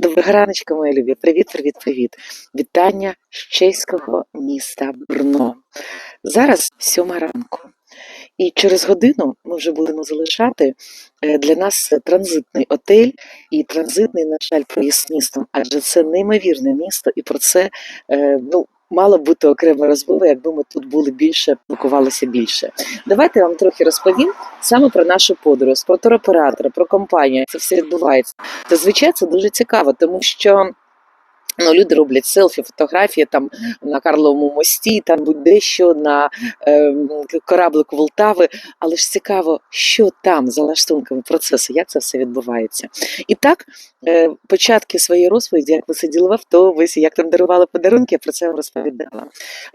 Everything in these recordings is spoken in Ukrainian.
Доброго раночка, мої любі. Привіт, привіт, привіт. Вітання з чеського міста Брно. Зараз сьома ранку. І через годину ми вже будемо залишати е, для нас транзитний отель і транзитний, на жаль, проїзд містом, адже це неймовірне місто, і про це е, ну, мала б бути окрема розмова, якби ми тут були більше, блокувалися більше. Давайте я вам трохи розповім саме про нашу подорож, про туроператора, про компанію. Це все відбувається. Зазвичай це дуже цікаво, тому що. Ну, люди роблять селфі, фотографії там на Карловому мості, там будь-де що на е, кораблику Волтави. Але ж цікаво, що там за лаштунками процесу, як це все відбувається. І так, е, початки своєї розповіді, як ви сиділи в автобусі, як там дарували подарунки, я про це вам розповідала.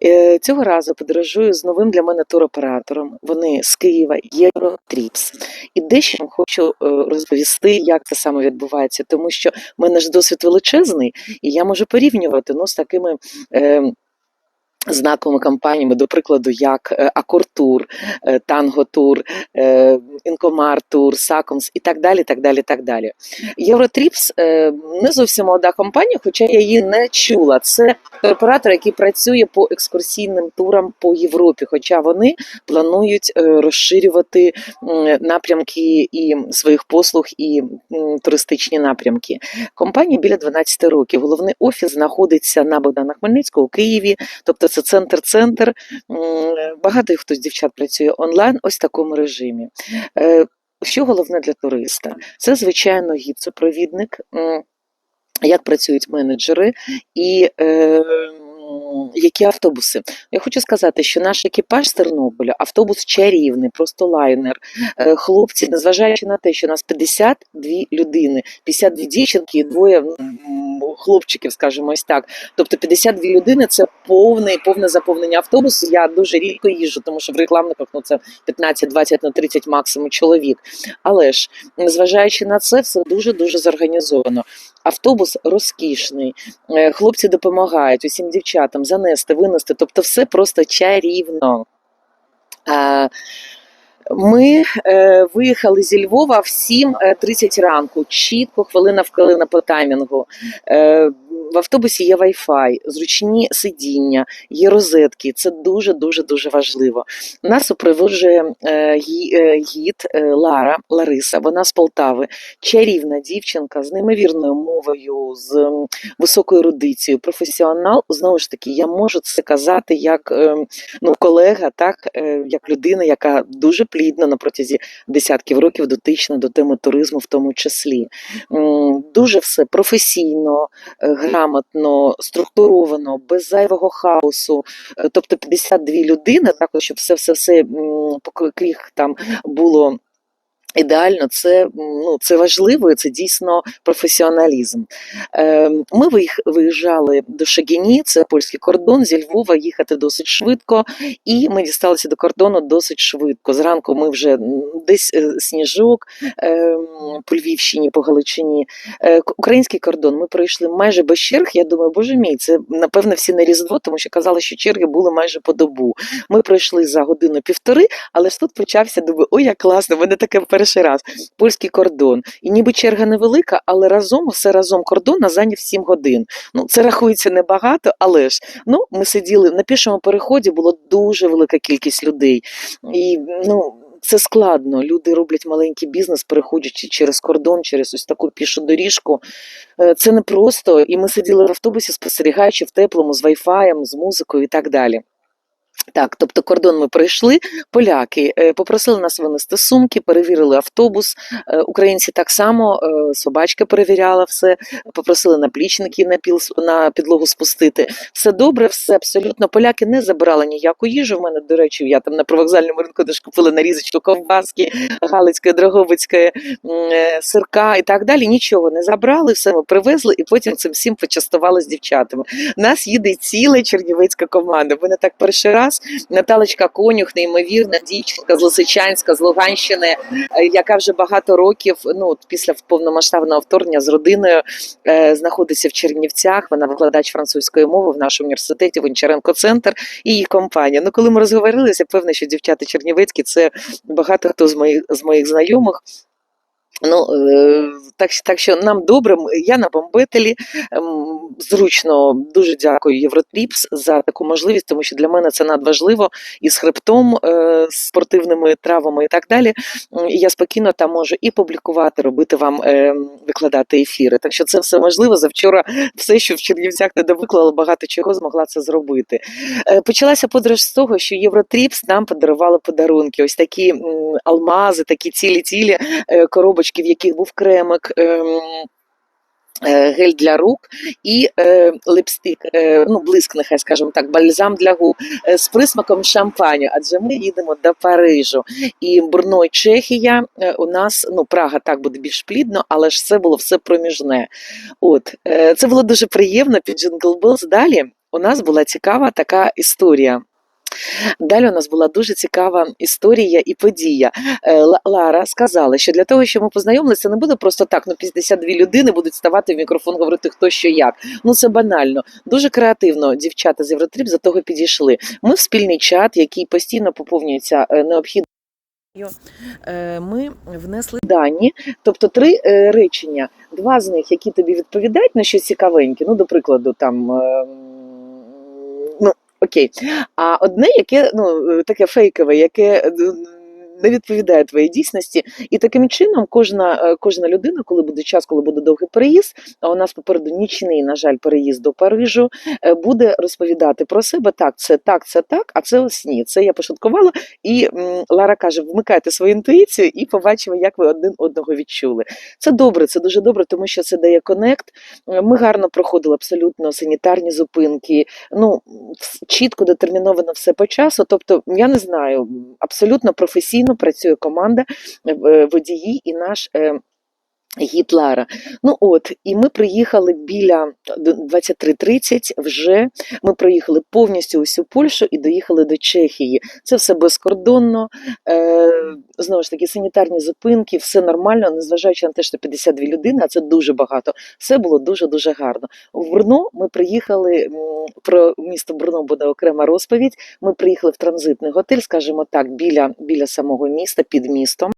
Е, цього разу подорожую з новим для мене туроператором. Вони з Києва Євротріпс. І дещо вам хочу е, розповісти, як це саме відбувається, тому що в мене ж досвід величезний, і я можу порівнювати ну, з такими. Е, Знаковими компаніями, до прикладу, як Акортур, Танготур, Інкомар-тур, Сакомс і так далі. так далі, так далі. Євротріпс е, не зовсім молода компанія, хоча я її не чула. Це оператор, який працює по екскурсійним турам по Європі, хоча вони планують е, розширювати напрямки і своїх послуг і туристичні напрямки. Компанія біля 12 років. Головний офіс знаходиться на Богдана Хмельницького у Києві, тобто це центр-центр. Багато хто з дівчат працює онлайн, ось в такому режимі. Е, Що головне для туриста? Це, звичайно, гід-супровідник, м, як працюють менеджери і. Які автобуси? Я хочу сказати, що наш екіпаж з Тернополя, автобус чарівний, просто лайнер. Е, Хлопці, незважаючи на те, що нас 52 людини, 52 дівчинки і двоє хлопчиків, скажімо ось так. Тобто 52 людини це повне, повне заповнення автобусу. Я дуже рідко їжджу, тому що в рекламниках ну, це 15, 20, на 30 максимум чоловік. Але ж, незважаючи на це, все дуже-дуже зорганізовано. Автобус розкішний, е, хлопці допомагають усім дівчатам занести, винести, тобто все просто чарівно. Ми е, виїхали зі Львова в 7.30 ранку, чітко хвилина в хвилина по таймінгу. Е, в автобусі є Wi-Fi, зручні сидіння, є розетки. Це дуже дуже дуже важливо. Нас супроводжує е, е, гід е, Лара Лариса. Вона з Полтави, чарівна дівчинка з неймовірною мовою, з м, високою ерудицією, професіонал. Знову ж таки, я можу це казати як е, ну, колега, так е, як людина, яка дуже плідно на протязі десятків років дотична до теми туризму, в тому числі. Дуже все професійно, е, грамотно, структуровано, без зайвого хаосу. Е, Тобто 52 людини, також щоб все все все по яких там було. Ідеально, це, ну, це важливо, це дійсно професіоналізм. Е, Ми виїжджали до Шагіні, це польський кордон, зі Львова їхати досить швидко, і ми дісталися до кордону досить швидко. Зранку ми вже десь е, сніжок е, по Львівщині, по Галичині. Е, Український кордон ми пройшли майже без черг. Я думаю, боже мій, це напевне всі на Різдво, тому що казали, що черги були майже по добу. Ми пройшли за годину-півтори, але ж тут почався, думаю, ой, як класно, мене таке перший раз. Польський кордон. І ніби черга невелика, але разом, все разом кордон на зайняв 7 годин. Ну, це рахується небагато, але ж ну, ми сиділи на пішому переході, було дуже велика кількість людей. І ну. Це складно. Люди роблять маленький бізнес, переходячи через кордон, через ось таку пішу доріжку. Е, Це не просто. І ми сиділи в автобусі, спостерігаючи в теплому з вайфаєм, з музикою і так далі. Так, тобто кордон ми пройшли, поляки е, попросили нас винести сумки, перевірили автобус. Е, Українці так само, е, собачка перевіряла все, попросили наплічники на, піл, на підлогу спустити. Все добре, все абсолютно. Поляки не забирали ніяку їжу. В мене, до речі, я там на привокзальному ринку теж купила нарізочку ковбаски, галицької, е, сирка і так далі. Нічого не забрали, все ми привезли, і потім цим всім почастували з дівчатами. Нас їде ціла чернівецька команда. Мене так перший раз. Наталочка Конюх, неймовірна дівчинка з Лисичанська, з Луганщини, е, яка вже багато років, ну після повномасштабного вторгнення з родиною е, знаходиться в Чернівцях. Вона викладач французької мови в нашому університеті Гончаренко Центр і її компанія. Ну, коли ми розговорилися, певно, що дівчата чернівецькі це багато хто з моїх з моїх знайомих. Ну, е, так, так що нам добре, я на бомбетелі, ем, зручно, дуже дякую Євротріпс за таку можливість, тому що для мене це надважливо і з хребтом, е, з спортивними травмами і так далі. Я спокійно там можу і публікувати, робити вам, е, викладати ефіри. Так що це все можливо. Завчора все, що в Чернівцях не довиклала, багато чого змогла це зробити. Почалася подорож з того, що Євротріпс нам подарували подарунки. Ось такі алмази, такі цілі-цілі е, коробочки, в яких був кремик. ем, е, Гель для рук і е, липстик, е, ну блиск, нехай скажімо так, бальзам для губ е, з присмаком шампаню. Адже ми їдемо до Парижу. І Брно Чехія е, у нас, ну Прага так буде більш плідно, але ж це було все проміжне. От е, це було дуже приємно під Jingle Bells. Далі у нас була цікава така історія. Далі у нас була дуже цікава історія і подія. Е, Ла- Лара сказала, що для того, щоб ми познайомилися, не буде просто так. Ну, 52 людини будуть ставати в мікрофон, говорити хто що як. Ну це банально. Дуже креативно дівчата з Євротріп за того підійшли. Ми в спільний чат, який постійно поповнюється е, необхідною. Е, Ми внесли дані, тобто три речення. Два з них, які тобі відповідають на щось цікавеньке. Ну, до прикладу, там. Ну, окей. А одне, яке ну е, таке фейкове, яке е, не відповідає твоїй дійсності, і таким чином кожна, е, кожна людина, коли буде час, коли буде довгий переїзд, а у нас попереду нічний, на жаль, переїзд до Парижу, е, буде розповідати про себе. Так, це так, це так, а це ось ні. Це я пошуткувала. І Лара каже: вмикайте свою інтуїцію і побачимо, як ви один одного відчули. Це добре, це дуже добре, тому що це дає конект. Е, Ми гарно проходили абсолютно санітарні зупинки. Ну чітко детерміновано все по часу. Тобто, я не знаю, абсолютно професійно працює команда е, водії і наш. Гід Лара. Ну от, і ми приїхали біля 23.30 вже. Ми проїхали повністю усю Польщу і доїхали до Чехії. Це все безкордонно. Е, знову ж таки, санітарні зупинки, все нормально, незважаючи на те, що 52 людини, а це дуже багато. Все було дуже-дуже гарно. В Брно ми приїхали про місто Брно буде окрема розповідь. Ми приїхали в транзитний готель, скажімо так, біля, біля самого міста, під містом.